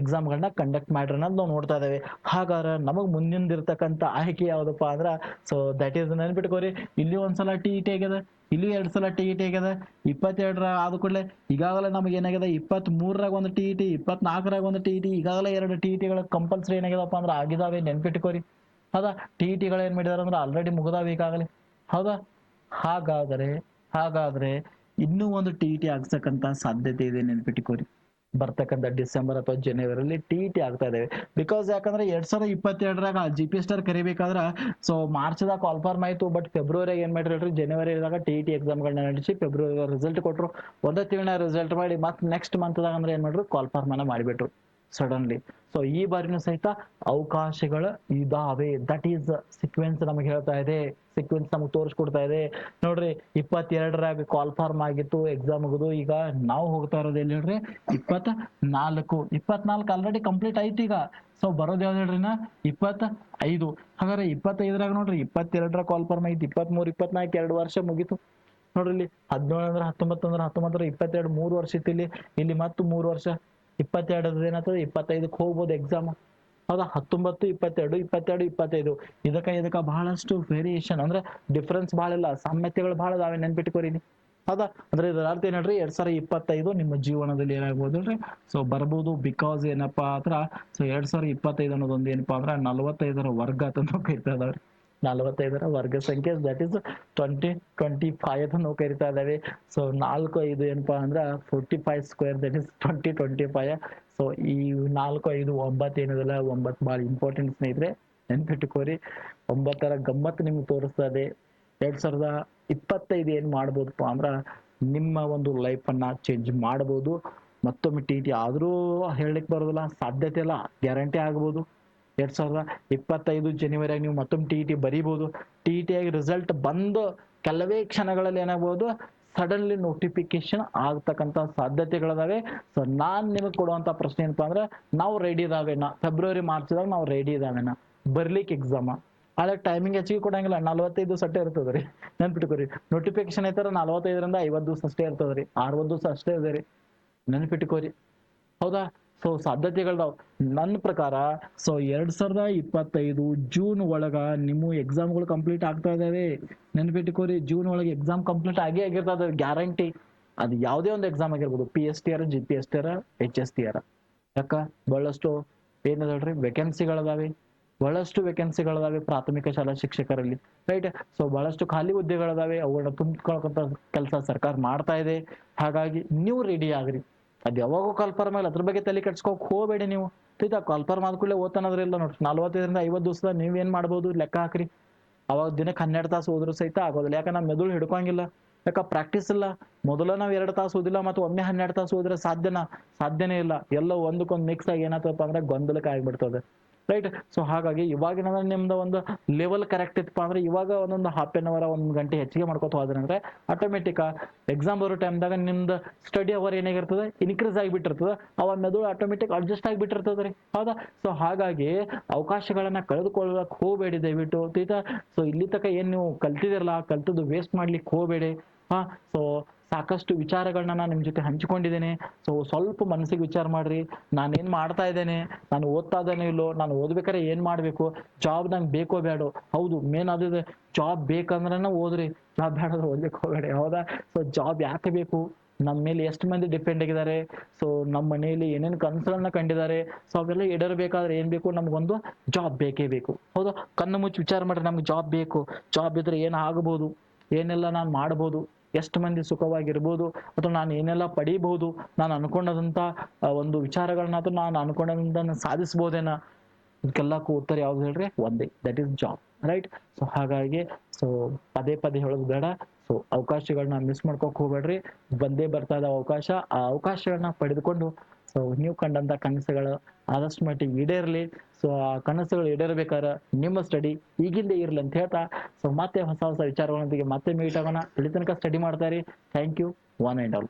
ಎಕ್ಸಾಮ್ಗಳನ್ನ ಕಂಡಕ್ಟ್ ಮಾಡ್ರಿ ಅನ್ನೋದು ನಾವು ನೋಡ್ತಾ ಇದ್ದೇವೆ. ಹಾಗಾದ್ರೆ ನಮಗೆ ಮುಂದಿಂದಿರ್ತಕ್ಕಂಥ ಆಯ್ಕೆ ಯಾವ್ದಪ್ಪ ಅಂದ್ರೆ ಸೊ ದಟ್ ಈಸ್ ನೆನ್ಪಿಟ್ಕೋರಿ ಇಲ್ಲಿ ಒಂದ್ಸಲ ಟಿ ಇ ಟಿ ಆಗ್ಯದ, ಇಲ್ಲಿ ಎರಡ್ ಸಲ ಟಿ ಇ ಟಿ ಆಗ್ಯದ, ಇಪ್ಪತ್ತೆರಡರ ಆದ ಕೂಡಲೇ ಈಗಾಗಲೇ ನಮಗೆ ಏನಾಗ್ಯದ ಇಪ್ಪತ್ತ್ ಮೂರರಾಗ ಒಂದು ಟಿ ಇ ಟಿ ಇಪ್ಪತ್ನಾಲ್ಕರಾಗ ಒಂದು ಟಿ ಇ ಟಿ ಈಗಾಗಲೇ ಎರಡು ಟಿ ಇ ಟಿಗಳ ಕಂಪಲ್ಸರಿ ಏನಾಗ್ಯದಪ್ಪ ಅಂದ್ರೆ ಆಗಿದಾವೆ ನೆನ್ಪಿಟ್ಕೋರಿ ಹೌದಾ? ಟಿ ಇ ಟಿಗಳು ಏನ್ ಮಾಡಿದಾರೆ ಅಂದ್ರೆ ಆಲ್ರೆಡಿ ಮುಗಿದಾವೆ ಈಗಾಗಲೇ. ಹೌದಾ? ಹಾಗಾದ್ರೆ ಹಾಗಾದ್ರೆ ಇನ್ನೂ ಒಂದು ಟಿ ಇ ಆಗ್ಸಕ್ಕಂತ ಸಾಧ್ಯತೆ ಇದೆ ನೆನ್ಪಿಟ್ಕೋರಿ ಬರ್ತಕ್ಕಂಥ ಡಿಸೆಂಬರ್ ಅಥವಾ ಜನವರಿಯಲ್ಲಿ ಟಿ ಟಿ ಆಗ್ತಾ ಇದಾವೆ ಬಿಕಾಸ್ ಯಾಕಂದ್ರೆ ಎರಡ್ ಸಾವಿರದ ಇಪ್ಪತ್ತೆರಡರಾಗ G P S T R ಕರಿಬೇಕಾದ್ರ so ಮಾರ್ಚ್ದಾಗ ಕಾಲ್ಫಾರ್ಮ್ ಆಯ್ತು ಬಟ್ ಫೆಬ್ರವರಿ ಏನ್ ಜನವರಿ ಜನವರಿದಾಗ ಟಿ ಟಿ ಎಕ್ಸಾಮ್ಗಳನ್ನ ನಡೆಸಿ ಫೆಬ್ರವರಿ ರಿಸಲ್ಟ್ ಕೊಟ್ರು. ಒಂದೇ ತಿಂಗಳ ರಿಸಲ್ಟ್ ಮಾಡಿ, ಮತ್ತೆ ನೆಕ್ಸ್ಟ್ ಮಂತ್ದಾಗ ಅಂದ್ರೆ ಏನ್ ಮಾಡ್ರು? ಕಾಲ್ಫಾರ್ಮ್ ಅನ್ನ ಮಾಡಿಬಿಟ್ರು. ಸಡನ್ಲಿ ಸೊ ಈ ಬಾರಿನೂ ಸಹಿತ ಅವಕಾಶಗಳು ಇದಾವೆ. ದಟ್ ಈಸ್ ಸಿಕ್ವೆನ್ಸ್ ನಮಗೆ ಹೇಳ್ತಾ ಇದೆ. ಸಿಕ್ವೆನ್ಸ್ ನಮಗೆ ತೋರಿಸ್ಕೊಡ್ತಾ ಇದೆ. ನೋಡ್ರಿ, ಇಪ್ಪತ್ತೆರಡರಾಗ ಕಾಲ್ ಫಾರ್ಮ್ ಆಗಿತ್ತು ಎಕ್ಸಾಮ್ ಮುಗಿದು. ಈಗ ನಾವು ಹೋಗ್ತಾ ಇರೋದು ಎಲ್ಲಿ ಹೇಳ್ರಿ? ಇಪ್ಪತ್ತ ನಾಲ್ಕು ಇಪ್ಪತ್ನಾಲ್ಕು ಆಲ್ರೆಡಿ ಕಂಪ್ಲೀಟ್ ಆಯ್ತು ಈಗ. ಸೊ ಬರೋದು ಯಾವ್ದು ಹೇಳ್ರಿ ನಾ? ಇಪ್ಪತ್ತ ಐದು ಹಾಗಾದ್ರೆ ಇಪ್ಪತ್ತೈದರಾಗ ನೋಡ್ರಿ, ಇಪ್ಪತ್ತೆರಡರ ಕಾಲ್ ಫಾರ್ಮ್ ಐತಿ, ಇಪ್ಪತ್ಮೂರು, ಇಪ್ಪತ್ನಾಲ್ಕು, ಎರಡು ವರ್ಷ ಮುಗೀತು. ನೋಡ್ರಿ ಇಲ್ಲಿ ಹದಿನೇಳು ಅಂದ್ರೆ ಹತ್ತೊಂಬತ್ತು ಅಂದ್ರೆ ಹತ್ತೊಂಬತ್ತರ, ಇಪ್ಪತ್ತೆರಡು, ಮೂರು ವರ್ಷ ಇತ್ತು ಇಲ್ಲಿ. ಇಲ್ಲಿ ಮತ್ತು ಮೂರು ವರ್ಷ. ಇಪ್ಪತ್ತೆರಡು ಏನಾಗ್ತದೆ ಇಪ್ಪತ್ತೈದಕ್ಕೆ ಹೋಗ್ಬೋದು ಎಕ್ಸಾಮ್ ಹೌದಾ? ಹತ್ತೊಂಬತ್ತು, ಇಪ್ಪತ್ತೆರಡು ಇಪ್ಪತ್ತೆರಡು, ಇಪ್ಪತ್ತೈದು. ಇದಕ್ಕ ಇದಕ್ಕ ಬಹಳಷ್ಟು ವೇರಿಯೇಷನ್ ಅಂದ್ರೆ ಡಿಫ್ರೆನ್ಸ್ ಬಹಳ ಇಲ್ಲ ಸಾಮ್ಯತೆಗಳು ಬಹಳ ಅದಾವೆ ನೆನ್ಪಿಟ್ಕೋರಿ. ಹೌದಾ? ಅಂದ್ರೆ ಇದರ ಅರ್ಥ ಏನ್ ಹೇಳ್ರಿ? ಎರಡ್ ಸಾವಿರ ಇಪ್ಪತ್ತೈದು ನಿಮ್ಮ ಜೀವನದಲ್ಲಿ ಏನಾಗ್ಬೋದು ಅಲ್ರಿ ಸೊ ಬರ್ಬೋದು ಬಿಕಾಸ್ ಏನಪ್ಪಾ ಅಂದ್ರ ಸೊ ಎರಡ್ ಸಾವಿರ ಇಪ್ಪತ್ತೈದು ಅನ್ನೋದೊಂದು ಏನಪ್ಪಾ ಅಂದ್ರ ನಲವತ್ತೈದರ ವರ್ಗ ಅಂತ ಕರಿತಾ ಇದಾವ್ರಿ. ನಲವತ್ತೈದರ ವರ್ಗ ಸಂಖ್ಯೆ. That is twenty twenty five ಅಂತ ನಾವು ಕರಿತಾ ಇದ್ದಾವೆ ಸೊ ನಾಲ್ಕು, ಐದು ಏನಪ್ಪಾ ಅಂದ್ರೆ forty five square that is twenty twenty five so ಈ ನಾಲ್ಕು, ಐದು, ಒಂಬತ್ತು ಏನಿದೆಲ್ಲ, ಒಂಬತ್ತು ಭಾಳ ಇಂಪಾರ್ಟೆಂಟ್ ಸ್ನೇಹಿತರೆ. ನೆನ್ಪಿಟ್ಟುಕೋರಿ ಒಂಬತ್ತರ ಗಮ್ಮತ್ತು ನಿಮ್ಗೆ ತೋರಿಸ್ತಾ ಇದೆ ಎರಡ್ ಸಾವಿರದ ಇಪ್ಪತ್ತೈದು ಏನ್ ಮಾಡ್ಬೋದಪ್ಪ ಅಂದ್ರ ನಿಮ್ಮ ಒಂದು ಲೈಫ್ ಅನ್ನ ಚೇಂಜ್ ಮಾಡ್ಬೋದು. ಮತ್ತೊಮ್ಮೆ ಟಿ ಟಿ ಆದ್ರೂ ಹೇಳಲಿಕ್ಕೆ ಬರೋದಿಲ್ಲ. ಸಾಧ್ಯತೆ ಇಲ್ಲ. ಗ್ಯಾರಂಟಿ ಆಗ್ಬೋದು. ಎರಡ್ ಸಾವಿರದ ಇಪ್ಪತ್ತೈದು ಜನವರಿಯಾಗ ನೀವು ಮತ್ತೊಮ್ಮೆ ಟಿ ಟಿ ಬರೀಬಹುದು ಟಿ ಟಿ ಆಗಿ ರಿಸಲ್ಟ್ ಬಂದು ಕೆಲವೇ ಕ್ಷಣಗಳಲ್ಲಿ ಏನಾಗ್ಬೋದು ಸಡನ್ಲಿ ನೋಟಿಫಿಕೇಶನ್ ಆಗ್ತಕ್ಕಂತ ಸಾಧ್ಯತೆಗಳಿದಾವೆ. ಸೊ ನಾನ್ ನಿಮಗೆ ಕೊಡುವಂತ ಪ್ರಶ್ನೆ ಏನಪ್ಪಾ ಅಂದ್ರೆ, ನಾವು ರೆಡಿ ಇದಾವೇನ ಫೆಬ್ರವರಿ ಮಾರ್ಚ್ದಾಗ ನಾವು ರೆಡಿ ಇದಾವೇನ, ಬರ್ಲಿಕ್ಕೆ ಎಕ್ಸಾಮ ಆದ್ರೆ ಟೈಮಿಂಗ್ ಹೆಚ್ಚಿಗೆ ಕೊಡಂಗಿಲ್ಲ, ನಲ್ವತ್ತೈದು ದಿವಸ ಅಷ್ಟೇ ಇರ್ತದ್ರಿ ನೆನ್ಪಿಟ್ಕೋರಿ ನೋಟಿಫಿಕೇಶನ್ ಐತಾರ ನಲ್ವತ್ತೈದರಿಂದ ಐವತ್ತು ದಿವಸ ಅಷ್ಟೇ ಇರ್ತದ್ರಿ ಅರವತ್ತು ದಿವಸ ಅಷ್ಟೇ ಇದೆ ರೀ. ನೆನ್ಪಿಟ್ಕೋರಿ ಹೌದಾ? ಸೊ ಸಾಧ್ಯತೆಗಳು ನನ್ನ ಪ್ರಕಾರ ಸೊ ಎರಡ್ ಸಾವಿರದ ಇಪ್ಪತ್ತೈದು ಜೂನ್ ಒಳಗ ನಿಮ್ಮ ಎಕ್ಸಾಮ್ಗಳು ಕಂಪ್ಲೀಟ್ ಆಗ್ತಾ ಇದಾವೆ. ನೆನ್ಪಿಟ್ಕೋರಿ ಜೂನ್ ಒಳಗೆ ಎಕ್ಸಾಮ್ ಕಂಪ್ಲೀಟ್ ಆಗೇ ಆಗಿರ್ತದ ಗ್ಯಾರಂಟಿ ಅದು ಯಾವುದೇ ಒಂದು ಎಕ್ಸಾಮ್ ಆಗಿರ್ಬೋದು P S T R G P S T R H S T R ಯಾಕ? ಬಹಳಷ್ಟು ಏನಿದೆ ಹೇಳ್ರಿ ವೇಕೆನ್ಸಿಗಳದಾವೆ ಬಹಳಷ್ಟು ವೇಕೆನ್ಸಿಗಳದಾವೆ ಪ್ರಾಥಮಿಕ ಶಾಲಾ ಶಿಕ್ಷಕರಲ್ಲಿ ರೈಟ್ ಸೊ ಬಹಳಷ್ಟು ಖಾಲಿ ಹುದ್ದೆಗಳದಾವೆ ಅವುಗಳನ್ನ ತುಂಬಿಕೊಳ್ಳುವಂತ ಕೆಲಸ ಸರ್ಕಾರ ಮಾಡ್ತಾ ಇದೆ. ಹಾಗಾಗಿ, ನೀವು ರೆಡಿ ಆಗ್ರಿ. ಅದ್ ಯಾವಾಗೂ ಕಲ್ಪರ್ ಮೇಲೆ ಅದ್ರ ಬಗ್ಗೆ ತಲೆ ಕೆಡ್ಸ್ಕೊಕ್ ಹೋಗ್ಬೇಡಿ ನೀವು. ಆಯ್ತಾ ಕಲ್ಪರ್ ಆದ ಕೂಡಲೇ ಓದ್ತಾನಂದ್ರೆ ಇಲ್ಲ ನೋಡ್ರಿ ನಲ್ವತ್ತೈದರಿಂದ ಐವತ್ತು ದಿವಸದ ನೀವೇನ್ ಮಾಡ್ಬೋದು ಲೆಕ್ಕ ಹಾಕ್ರಿ. ಅವಾಗ ದಿನಕ್ಕೆ ಹನ್ನೆರಡು ತಾಸು ಓದ್ರು ಸಹಿತ ಆಗೋದಿಲ್ಲ. ಯಾಕಂದ್ರೆ ನಮ್ಮ ಮೆದುಳು ಹಿಡ್ಕೊಂಗಿಲ್ಲ ಯಾಕ ಪ್ರಾಕ್ಟೀಸ್ ಇಲ್ಲ. ಮೊದಲ ನಾವು ಎರಡು ತಾಸು ಓದಿಲ್ಲ ಮತ್ತು ಒಮ್ಮೆ ಹನ್ನೆರಡು ತಾಸು ಓದಿದ್ರೆ ಸಾಧ್ಯನಾ? ಸಾಧ್ಯನೇ ಇಲ್ಲ. ಎಲ್ಲ ಒಂದಕ್ಕೊಂದು ಮಿಕ್ಸ್ ಆಗಿ ಏನಾಗ್ತದಪ್ಪ ಅಂದ್ರೆ ಗೊಂದಲಕ್ಕೆ ಆಗ್ಬಿಡ್ತದೆ. ರೈಟ್ ಸೊ ಹಾಗಾಗಿ ಇವಾಗಿನ ನಿಮ್ದು ಒಂದು ಲೆವೆಲ್ ಕರೆಕ್ಟ್ ಇತ್ತಪ್ಪ ಅಂದ್ರೆ ಇವಾಗ ಒಂದೊಂದು ಹಾಫ್ ಎನ್ ಅವರ್ ಒಂದು ಗಂಟೆ ಹೆಚ್ಚಿಗೆ ಮಾಡ್ಕೋತ ಹೋದ್ರಂದ್ರೆ ಆಟೋಮೆಟಿಕ್ ಎಕ್ಸಾಮ್ ಬರೋ ಟೈಮ್ದಾಗ ನಿಮ್ದು ಸ್ಟಡಿ ಅವರ್ ಏನಾಗಿರ್ತದೆ? ಇನ್ಕ್ರೀಸ್ ಆಗಿಬಿಟ್ಟಿರ್ತದೆ. ಅವ ಮೆದುಳು ಆಟೋಮೆಟಿಕ್ ಅಡ್ಜಸ್ಟ್ ಆಗಿಬಿಟ್ಟಿರ್ತದೆ ರೀ. ಹೌದಾ? ಸೊ ಹಾಗಾಗಿ ಅವಕಾಶಗಳನ್ನ ಕಳೆದುಕೊಳ್ಳಕ್ ಹೋಗಬೇಡಿ ದಯವಿಟ್ಟು. ಆಯ್ತಾ ಸೊ ಇಲ್ಲಿ ತನಕ ಏನು ನೀವು ಕಲ್ತಿದಿರಲ್ಲ, ಕಲ್ತದ್ದು ವೇಸ್ಟ್ ಮಾಡ್ಲಿಕ್ಕೆ ಹೋಗಬೇಡಿ. ಹಾ? ಸೊ ಸಾಕಷ್ಟು ವಿಚಾರಗಳನ್ನ ನಾನು ನಿಮ್ಮ ಜೊತೆ ಹಂಚಿಕೊಂಡಿದ್ದೇನೆ. ಸೊ ಸ್ವಲ್ಪ ಮನಸ್ಸಿಗೆ ವಿಚಾರ ಮಾಡ್ರಿ. ನಾನೇನು ಮಾಡ್ತಾ ಇದ್ದೇನೆ? ನಾನು ಓದ್ತಾ ಇದ್ದೇನೆ ಇಲ್ಲೋ ನಾನು ಓದ್ಬೇಕಾದ್ರೆ ಏನು ಮಾಡಬೇಕು? ಜಾಬ್ ನಂಗೆ ಬೇಕೋ ಬೇಡೋ? ಹೌದು ಮೇನ್ ಅದು ಜಾಬ್ ಬೇಕಂದ್ರೆ ಓದ್ರಿ. ಜಾಬ್ ಬೇಡ ಅಂದ್ರೆ ಓದ್ಲಿಕ್ಕೆ ಹೋಗಬೇಡಿ. ಹೌದಾ? ಸೊ ಜಾಬ್ ಯಾಕೆ ಬೇಕು? ನಮ್ಮ ಮೇಲೆ ಎಷ್ಟು ಮಂದಿ ಡಿಪೆಂಡ್ ಆಗಿದ್ದಾರೆ? ಸೊ ನಮ್ಮ ಮನೆಯಲ್ಲಿ ಏನೇನು ಕನಸುಗಳನ್ನ ಕಂಡಿದ್ದಾರೆ? ಸೊ ಅವೆಲ್ಲ ಈಡೇರಬೇಕಾದ್ರೆ ಏನು ಬೇಕು? ನಮ್ಗೊಂದು ಜಾಬ್ ಬೇಕೇ ಬೇಕು. ಹೌದಾ? ಕಣ್ಣು ಮುಚ್ಚಿ ವಿಚಾರ ಮಾಡ್ರಿ. ನಮ್ಗೆ ಜಾಬ್ ಬೇಕು. ಜಾಬ್ ಇದ್ರೆ ಏನು ಆಗಬಹುದು ಏನೆಲ್ಲ ನಾನು ಮಾಡ್ಬೋದು? ಎಷ್ಟು ಮಂದಿ ಸುಖವಾಗಿರ್ಬೋದು ಅಥವಾ ನಾನು ಏನೆಲ್ಲ ಪಡಿಬಹುದು, ನಾನು ಅನ್ಕೊಂಡದಂತ ಒಂದು ವಿಚಾರಗಳನ್ನ ಅಥವಾ ನಾನು ಅನ್ಕೊಂಡದಂತ ಸಾಧಿಸ್ಬೋದೇನ? ಇದಕ್ಕೆಲ್ಲಕ್ಕೂ ಉತ್ತರ ಯಾವ್ದು ಹೇಳ್ರಿ? ಒಂದೇ that is job right so ಹಾಗಾಗಿ ಸೊ ಪದೇ ಪದೇ ಹೇಳೋದು ಬೇಡ. ಸೊ ಅವಕಾಶಗಳನ್ನ ಮಿಸ್ ಮಾಡ್ಕೋಕ್ ಹೋಗ್ಬೇಡ್ರಿ. ಬಂದೇ ಬರ್ತಾ ಅವಕಾಶ, ಆ ಅವಕಾಶಗಳನ್ನ ಪಡೆದುಕೊಂಡು ಸೊ ನೀವು ಕಂಡಂತ ಕನಸುಗಳು ಆದಷ್ಟು ಮಟ್ಟಿಗೆ ಈಡೇರ್ಲಿ. ಸೊ ಆ ಕನಸುಗಳು ಈಡೇರ್ಬೇಕಾದ್ರೆ ನಿಮ್ಮ ಸ್ಟಡಿ ಈಗಿಂದ ಇರ್ಲಿ ಅಂತ ಹೇಳ್ತಾ. ಸೊ ಮತ್ತೆ ಹೊಸ ಹೊಸ ವಿಚಾರಗಳೊಂದಿಗೆ ಮತ್ತೆ ಮೀಟ್ ಆಗೋಣ. ಇಲ್ಲಿ ತನಕ ಸ್ಟಡಿ ಮಾಡ್ತಾ ಇರಿ. Thank you one and all